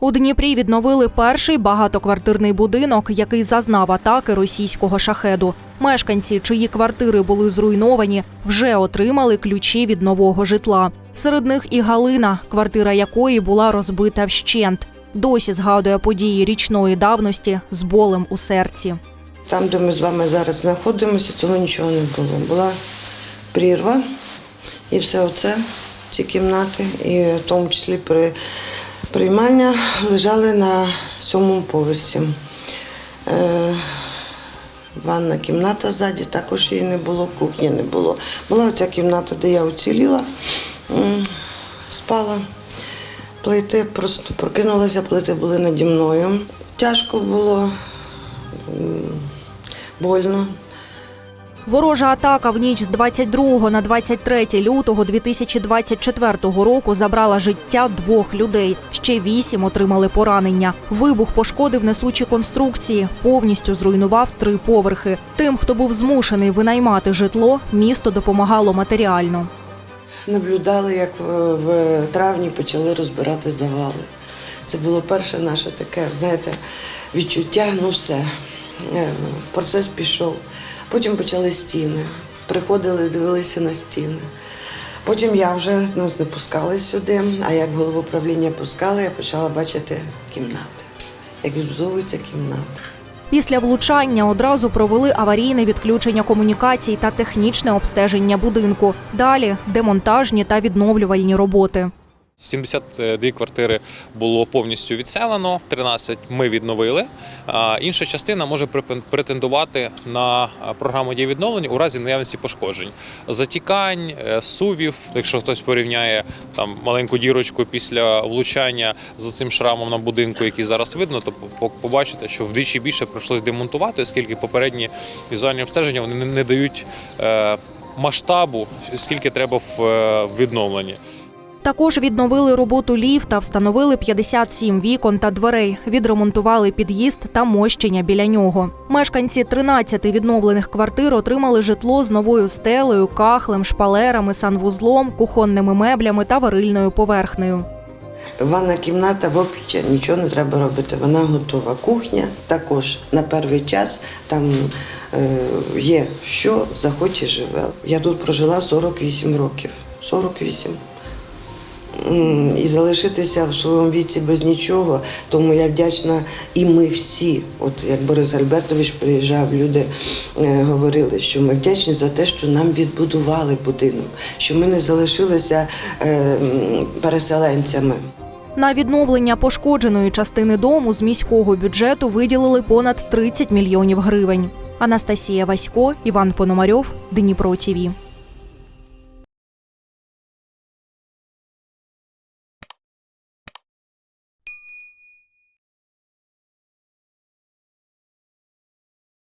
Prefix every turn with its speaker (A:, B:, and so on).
A: У Дніпрі відновили перший багатоквартирний будинок, який зазнав атаки російського шахеду. Мешканці, чиї квартири були зруйновані, вже отримали ключі від нового житла. Серед них і Галина, квартира якої була розбита вщент. Досі згадує події річної давності з болем у серці.
B: Там, де ми з вами зараз знаходимося, цього нічого не було. Була прірва і все оце, ці кімнати, і в тому числі при приймання лежали на сьомому поверсі. Е, ванна кімната ззаді, також її не було, кухні не було. Була оця кімната, де я уціліла, спала. Плити просто прокинулася, плити були наді мною. Тяжко було, больно.
A: Ворожа атака в ніч з 22 на 23 лютого 2024 року забрала життя двох людей. Ще вісім отримали поранення. Вибух пошкодив несучі конструкції, повністю зруйнував три поверхи. Тим, хто був змушений винаймати житло, місто допомагало матеріально.
B: Наблюдали, як в- в травні почали розбирати завали. Це було перше наше таке, знаєте, відчуття, ну все. Е, Процес пішов. Потім почали стіни. Приходили, дивилися на стіни. Потім я вже нас не пускали сюди, а як голову управління пускали, я почала бачити кімнати, як відбудовуються кімнати.
A: Після влучання одразу провели аварійне відключення комунікацій та технічне обстеження будинку. Далі демонтажні та відновлювальні роботи.
C: 72 квартири було повністю відселено, 13 ми відновили. Інша частина може претендувати на програму дії відновлення у разі наявності пошкоджень, затікань, е, сувів. Якщо хтось порівняє там маленьку дірочку після влучання з цим шрамом на будинку, який зараз видно, то по- побачите, що вдвічі більше прийшлось демонтувати, оскільки попередні візуальні обстеження вони не- дають е, масштабу, скільки треба е, в відновленні.
A: Також відновили роботу ліфта, встановили 57 вікон та дверей, відремонтували під'їзд та мощення біля нього. Мешканці 13 відновлених квартир отримали житло з новою стелею, кахлем, шпалерами, санвузлом, кухонними меблями та варильною поверхнею.
B: Ванна кімната взагалі нічого не треба робити. Вона готова. Кухня також на перший час там е, є що, заходь і живе. Я тут прожила 48 років. 48. І залишитися в своєму віці без нічого, тому я вдячна, і ми всі, от як Борис Альбертович приїжджав, люди е, говорили, що ми вдячні за те, що нам відбудували будинок, що ми не залишилися е, переселенцями.
A: На відновлення пошкодженої частини дому з міського бюджету виділили понад 30 мільйонів гривень. Анастасія Васько, Іван Пономарьов, Дніпро ТІВІ.